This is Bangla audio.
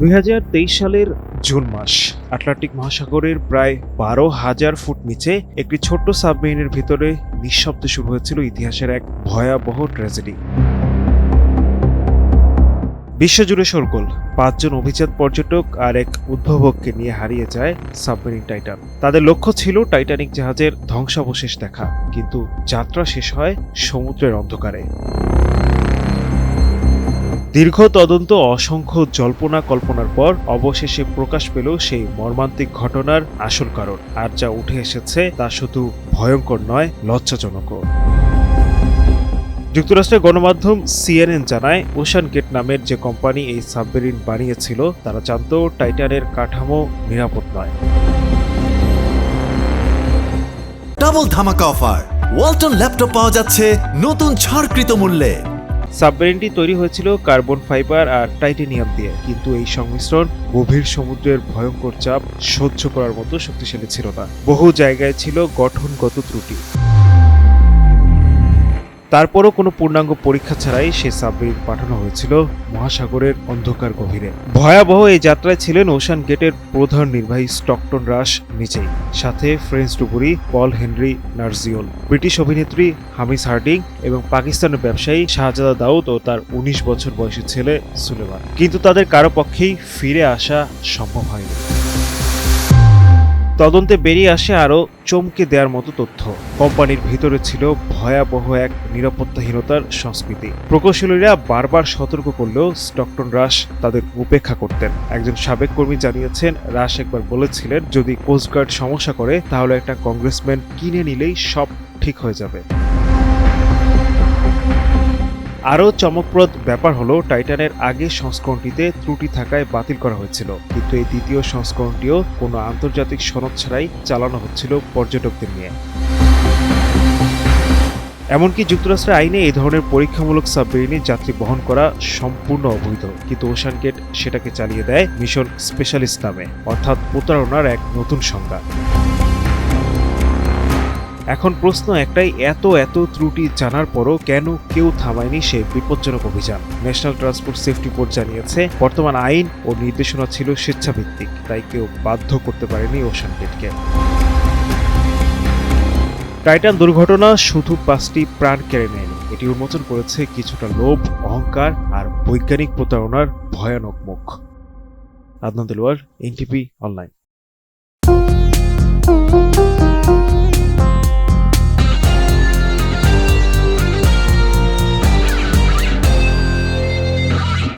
দুই হাজার তেইশ সালের জুন মাস, আটলান্টিক মহাসাগরের প্রায় বারো হাজার ফুট নিচে একটি ছোট্ট সাবমেরিনের ভিতরে নিঃশব্দে শুরু হয়েছিল ইতিহাসের এক ভয়াবহ ট্র্যাজেডি। বিশ্বজুড়ে সরগোল পাঁচজন অভিজাত পর্যটক আর এক উদ্ভাবককে নিয়ে হারিয়ে যায় সাবমেরিন টাইটান। তাদের লক্ষ্য ছিল টাইটানিক জাহাজের ধ্বংসাবশেষ দেখা, কিন্তু যাত্রা শেষ হয় সমুদ্রের অন্ধকারে। দীর্ঘ তদন্ত, অসংখ্য জল্পনা কল্পনার পর অবশেষে প্রকাশ পেল সেই মর্মান্তিক ঘটনার আসল কারণ। আর যা উঠে এসেছে তা শুধু ভয়ঙ্কর নয়, লজ্জাজনকও। যুক্তরাষ্ট্রের গণমাধ্যম সিএনএন জানায়, ওশান গেট নামের যে কোম্পানি এই সাবমেরিন বানিয়েছিল, তারা জানত টাইটানের কাঠামো নিরাপদ নয়। ডাবল ধামাকা অফার। ওয়ালটন ল্যাপটপ পাওয়া যাচ্ছে নতুন ছাড়কৃত মূল্যে। সাবমেরিনটি তৈরি হয়েছিল কার্বন ফাইবার আর টাইটেনিয়াম দিয়ে। কিন্তু এই সংমিশ্রণ গভীর সমুদ্রের ভয়ঙ্কর চাপ সহ্য করার মতো শক্তিশালী ছিল না। বহু জায়গায় ছিল গঠনগত ত্রুটি। তারপরও কোনো পূর্ণাঙ্গ পরীক্ষা ছাড়াই সে সাবমেরিন পাঠানো হয়েছিল মহাসাগরের অন্ধকার গভীরে। ভয়াবহ এই যাত্রায় ছিলেন ওশান গেটের প্রধান নির্বাহী স্টকটন রাশ নিজেই। সাথে ফ্রেঞ্চ ডুবুরি পল হেনরি নার্জিওল ব্রিটিশ অভিনেত্রী হামিস হার্ডিং এবং পাকিস্তানের ব্যবসায়ী শাহজাদা দাউদ ও তার উনিশ বছর বয়সী ছেলে সুলেমান। কিন্তু তাদের কারও পক্ষেই ফিরে আসা সম্ভব হয়নি। তদন্তে বেরিয়ে আসে আরও চমকে দেওয়ার মতো তথ্য। কোম্পানির ভিতরে ছিল ভয়াবহ এক নিরাপত্তাহীনতার সংস্কৃতি। প্রকৌশলীরা বারবার সতর্ক করলেও স্টকটন রাশ তাদের উপেক্ষা করতেন। একজন সাবেক কর্মী জানিয়েছেন, রাশ একবার বলেছিলেন, যদি কোস্টগার্ড সমস্যা করে, তাহলে একটা কংগ্রেসম্যান কিনে নিলেই সব ঠিক হয়ে যাবে। আরও চমকপ্রদ ব্যাপার হলো, টাইটানের আগের সংস্করণটিতে ত্রুটি থাকায় বাতিল করা হয়েছিল। কিন্তু এই দ্বিতীয় সংস্করণটিও কোনো আন্তর্জাতিক সনদ ছাড়াই চালানো হচ্ছিল পর্যটকদের নিয়ে। এমনকি যুক্তরাষ্ট্রের আইনে এই ধরনের পরীক্ষামূলক সাবমেরিনে যাত্রী বহন করা সম্পূর্ণ অবৈধ। কিন্তু ওশান গেট সেটাকে চালিয়ে দেয় মিশন স্পেশালিস্ট নামে, অর্থাৎ প্রতারণার এক নতুন সংজ্ঞা। এখন প্রশ্ন একটাই, এত এত ত্রুটি জানার পরও কেন কেউ থামায়নি সে বিপজ্জনক অভিযান? ন্যাশনাল ট্রান্সপোর্ট সেফটি বোর্ড জানিয়েছে, বর্তমান আইন ও নির্দেশনা ছিল স্বেচ্ছাভিত্তিক, তাই কেউ বাধ্য করতে পারেনি ওশান গেটকে টাইটান দুর্ঘটনা শুধু পাঁচটি প্রাণ কেড়ে নেয়নি, এটি উন্মোচন করেছে কিছুটা লোভ, অহংকার আর বৈজ্ঞানিক প্রতারণার ভয়ানক মুখ। Adnan Dilwar NTP online